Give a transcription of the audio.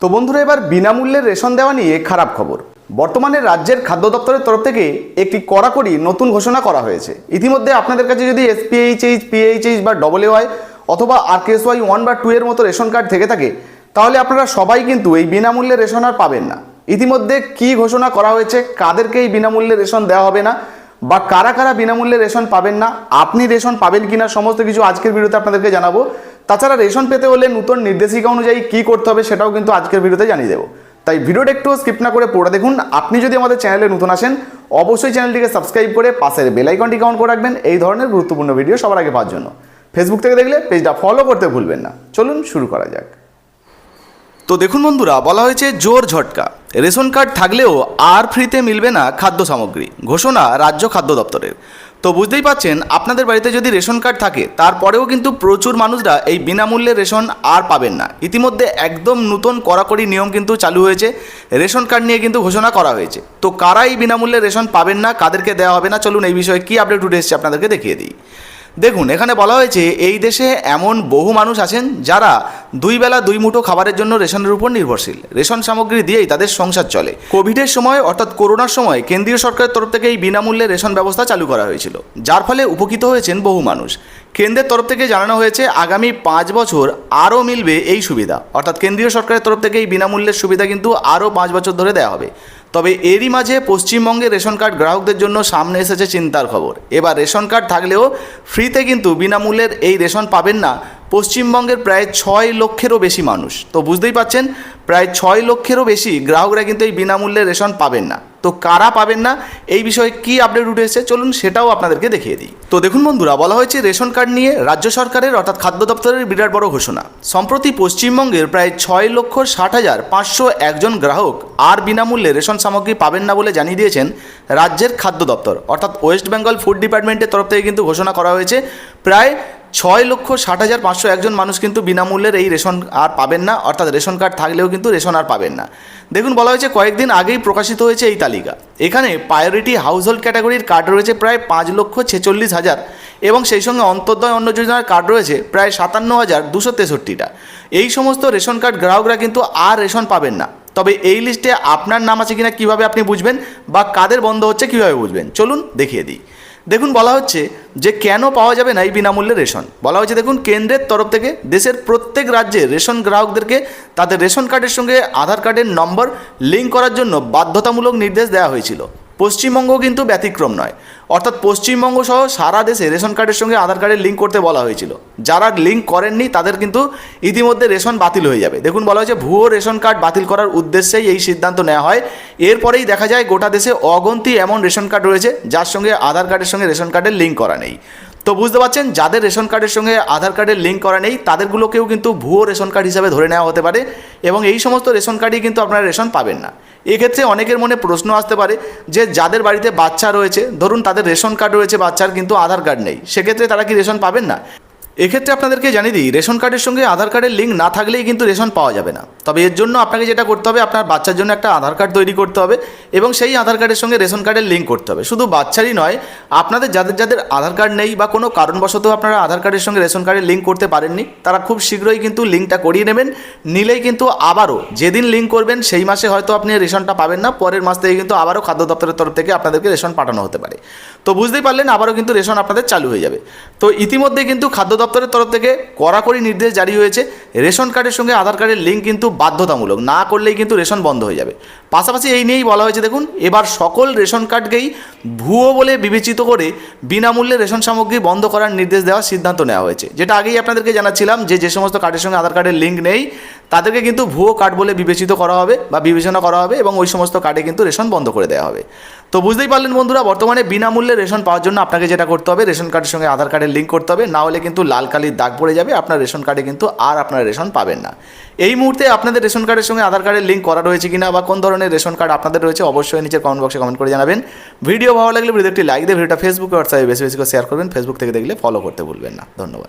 তো বন্ধুরা, এবার বিনামূল্যে রেশন দেওয়া নিয়ে খারাপ খবর। বর্তমানে রাজ্যের খাদ্য দপ্তরের তরফ থেকে একটি কড়াকড়ি নতুন ঘোষণা করা হয়েছে। ইতিমধ্যে আপনাদের কাছে যদি এসপিএইচএইচ পিএইচএইচ বা ডবল ওয়াই অথবা আর কেএস ওয়াই ওয়ান বা টু এর মতো রেশন কার্ড থেকে থাকে, তাহলে আপনারা সবাই কিন্তু এই বিনামূল্যে রেশন আর পাবেন না। ইতিমধ্যে কি ঘোষণা করা হয়েছে, কাদেরকে এই বিনামূল্যে রেশন দেওয়া হবে না, বা কারা কারা বিনামূল্যে রেশন পাবেন না, আপনি রেশন পাবেন কিনা, সমস্ত কিছু আজকের ভিডিওতে আপনাদেরকে জানাব। তাছাড়া রেশন পেতে হলে নতুন নির্দেশিকা অনুযায়ী কি করতে হবে সেটাও কিন্তু আজকের ভিডিওতে জানিয়ে দেবো। তাই ভিডিওটা একটু স্কিপ না করে পড়ে দেখুন। আপনি যদি আমাদের চ্যানেলে নতুন আসেন, অবশ্যই চ্যানেলটিকে সাবস্ক্রাইব করে পাশের বেল আইকনটিকে অন করে রাখবেন। এই ধরনের গুরুত্বপূর্ণ ভিডিও সবার আগে পাওয়ার জন্য। ফেসবুক থেকে দেখলে পেজটা ফলো করতে ভুলবেন না। চলুন শুরু করা যাক। তো দেখুন বন্ধুরা, বলা হয়েছে জোর ঝটকা। রেশন কার্ড থাকলেও আর ফ্রিতে মিলবে না খাদ্য সামগ্রী। ঘোষণা রাজ্য খাদ্য দপ্তরের। তো বুঝতেই পাচ্ছেন, আপনাদের বাড়িতে যদি রেশন কার্ড থাকে, তারপরেও কিন্তু প্রচুর মানুষরা এই বিনামূল্যে রেশন আর পাবেন না। ইতিমধ্যে একদম নতুন কড়াকড়ি নিয়ম কিন্তু চালু হয়েছে, রেশন কার্ড নিয়ে কিন্তু ঘোষণা করা হয়েছে। তো কারা এই বিনামূল্যে রেশন পাবেন না, কাদেরকে দেওয়া হবে না, চলুন এই বিষয়ে কী আপডেট উঠে এসেছে আপনাদেরকে দেখিয়ে দিই। দেখুন, এখানে বলা হয়েছে, এই দেশে এমন বহু মানুষ আছেন যারা দুই বেলা দুই মুঠো খাবারের জন্য রেশনের উপর নির্ভরশীল। রেশন সামগ্রী দিয়েই তাদের সংসার চলে। কোভিডের সময় অর্থাৎ করোনার সময় কেন্দ্রীয় সরকারের তরফ থেকে এই বিনামূল্যে রেশন ব্যবস্থা চালু করা হয়েছিল, যার ফলে উপকৃত হয়েছেন বহু মানুষ। কেন্দ্রের তরফ থেকে জানানো হয়েছে, আগামী পাঁচ বছর আরও মিলবে এই সুবিধা। অর্থাৎ কেন্দ্রীয় সরকারের তরফ থেকে এই বিনামূল্যের সুবিধা কিন্তু আরও পাঁচ বছর ধরে দেওয়া হবে। তবে এরই মাঝে পশ্চিমবঙ্গে রেশন কার্ড গ্রাহকদের জন্য সামনে এসেছে চিন্তার খবর। এবার রেশন কার্ড থাকলেও ফ্রিতে কিন্তু বিনামূল্যের এই রেশন পাবেন না পশ্চিমবঙ্গের প্রায় ছয় লক্ষেরও বেশি মানুষ। তো বুঝতেই পাচ্ছেন, প্রায় ছয় লক্ষেরও বেশি গ্রাহকরা কিন্তু এই বিনামূল্যে রেশন পাবেন না। তো কারা পাবেন না? এই বিষয়ে কি আপডেট উঠে এসেছে? চলুন সেটাও আপনাদেরকে দেখিয়ে দিই। তো দেখুন বন্ধুরা, বলা হয়েছে রেশন কার্ড নিয়ে রাজ্য সরকারের অর্থাৎ খাদ্য দপ্তরের বিরাট বড় ঘোষণা। সম্প্রতি পশ্চিমবঙ্গের প্রায় ছয় লক্ষ ষাট হাজার পাঁচশো একজন গ্রাহক আর বিনামূল্যে রেশন সামগ্রী পাবেন না বলে জানিয়ে দিয়েছেন রাজ্যের খাদ্য দপ্তর। অর্থাৎ ওয়েস্ট বেঙ্গল ফুড ডিপার্টমেন্টের তরফ থেকে কিন্তু ঘোষণা করা হয়েছে, প্রায় ছয় লক্ষ ষাট হাজার পাঁচশো একজন মানুষ কিন্তু বিনামূল্যের এই রেশন আর পাবেন না, অর্থাৎ রেশন কার্ড থাকলেও কিন্তু রেশন আর পাবেন না। দেখুন, বলা হয়েছে কয়েকদিন আগেই প্রকাশিত হয়েছে এই তালিকা। এখানে প্রায়োরিটি হাউসহোল্ড ক্যাটাগরির কার্ড রয়েছে প্রায় পাঁচ লক্ষ ছেচল্লিশ হাজার এবং সেই সঙ্গে অন্তর্দয় অন্ন যোজনার কার্ড রয়েছে প্রায় সাতান্ন হাজার দুশো তেষট্টিটা। এই সমস্ত রেশন কার্ড গ্রাহকরা কিন্তু আর রেশন পাবেন না। তবে এই লিস্টে আপনার নাম আছে কিনা কীভাবে আপনি বুঝবেন বা কাদের বন্ধ হচ্ছে কীভাবে বুঝবেন? চলুন দেখিয়ে দিই। দেখুন বলা হচ্ছে যে কেন পাওয়া যাবে না এই বিনামূল্যে রেশন। বলা হচ্ছে দেখুন কেন্দ্রের তরফ থেকে দেশের প্রত্যেক রাজ্যে রেশন গ্রাহকদেরকে তাদের রেশন কার্ডের সঙ্গে আধার কার্ডের নম্বর লিঙ্ক করার জন্য বাধ্যতামূলক নির্দেশ দেওয়া হয়েছিল। পশ্চিমবঙ্গ কিন্তু ব্যতিক্রম নয়। অর্থাৎ পশ্চিমবঙ্গ সহ সারা দেশে রেশন কার্ডের সঙ্গে আধার কার্ডের লিঙ্ক করতে বলা হয়েছিল। যারা লিঙ্ক করেননি, তাদের কিন্তু ইতিমধ্যে রেশন বাতিল হয়ে যাবে। দেখুন, বলা হয়েছে ভুয়ো রেশন কার্ড বাতিল করার উদ্দেশ্যেই এই সিদ্ধান্ত নেওয়া হয়। এরপরেই দেখা যায় গোটা দেশে অগন্তি এমন রেশন কার্ড রয়েছে, যার সঙ্গে আধার কার্ডের সঙ্গে রেশন কার্ডের লিঙ্ক করা নেই। তো বুঝতে পারছেন, যাদের রেশন কার্ডের সঙ্গে আধার কার্ডের লিঙ্ক করা নেই, তাদেরগুলোকেও কিন্তু ভুয়ো রেশন কার্ড হিসাবে ধরে নেওয়া হতে পারে এবং এই সমস্ত রেশন কার্ডই কিন্তু আপনারা রেশন পাবেন না। এক্ষেত্রে অনেকের মনে প্রশ্ন আসতে পারে যে, যাদের বাড়িতে বাচ্চা রয়েছে, ধরুন তাদের রেশন কার্ড রয়েছে, বাচ্চার কিন্তু আধার কার্ড নেই, সেক্ষেত্রে তারা কি রেশন পাবেন না? এক্ষেত্রে আপনাদেরকে জানিয়ে দিই, রেশন কার্ডের সঙ্গে আধার কার্ডের লিঙ্ক না থাকলেই কিন্তু রেশন পাওয়া যাবে না। তবে এর জন্য আপনাকে যেটা করতে হবে, আপনার বাচ্চার জন্য একটা আধার কার্ড তৈরি করতে হবে। এবং সেই আধার কার্ডের সঙ্গে রেশন কার্ডের লিঙ্ক করতে হবে। শুধু বাচ্চারই নয়, আপনাদের যাদের যাদের আধার কার্ড নেই বা কোনো কারণবশত আপনারা আধার কার্ডের সঙ্গে রেশন কার্ডের লিঙ্ক করতে পারেননি, তারা খুব শীঘ্রই কিন্তু লিঙ্কটা করিয়ে নেবেন। নিলেই কিন্তু আবারও যেদিন লিঙ্ক করবেন, সেই মাসে হয়তো আপনি রেশনটা পাবেন না, পরের মাস থেকে কিন্তু আবারও খাদ্য দপ্তরের তরফ থেকে আপনাদেরকে রেশন পাঠানো হতে পারে। তো বুঝতেই পারলেন, আবারও কিন্তু রেশন আপনাদের চালু হয়ে যাবে। তো ইতিমধ্যে কিন্তু খাদ্য দপ্তরের তরফ থেকে কড়াকড়ি নির্দেশ জারি হয়েছে রেশন কার্ডের সঙ্গে আধার কার্ডের লিঙ্ক কিন্তু বাধ্যতামূলক। না করলেই কিন্তু রেশন বন্ধ হয়ে যাবে। পাশাপাশি এই নিয়েই বলা হয়েছে, দেখুন, এবার সকল রেশন কার্ডকেই ভুয়ো বলে বিবেচিত করে বিনামূল্যে রেশন সামগ্রী বন্ধ করার নির্দেশ দেওয়ার সিদ্ধান্ত নেওয়া হয়েছে। যেটা আগেই আপনাদেরকে জানাচ্ছিলাম যে যে সমস্ত কার্ডের সঙ্গে আধার কার্ডের লিঙ্ক নেই তাদেরকে কিন্তু ভুয়ো কার্ড বলে বিবেচিত করা হবে বা বিবেচনা করা হবে এবং ওই সমস্ত কার্ডে কিন্তু রেশন বন্ধ করে দেওয়া হবে। তো বুঝতেই পারলেন বন্ধুরা, বর্তমানে বিনামূল্যে রেশন পাওয়ার জন্য আপনাকে যেটা করতে হবে, রেশন কার্ডের সঙ্গে আধার কার্ডের লিঙ্ক করতে হবে। না হলে কিন্তু লাল কালির দাগ পড়ে যাবে, আপনার রেশন কার্ডে কিন্তু আর আপনার রেশন পাবেন না। এই মুহূর্তে আপনাদের রেশন কার্ডের সঙ্গে আধার কার্ডের লিঙ্ক করা রয়েছে কিনা বা কোন ধরনের রেশন কার্ড আপনাদের রয়েছে, অবশ্যই নিচের কমেন্ট বক্সে কমেন্ট করে জানাবেন। ভিডিও ভালো লাগলে ভিডিওটি লাইক দিয়ে ভিডিওটা ফেসবুকে হোয়াটসঅ্যাপে বেশি বেশি করে শেয়ার করবেন। ফেসবুক থেকে দেখলে ফলো করতে ভুলবেন না। ধন্যবাদ।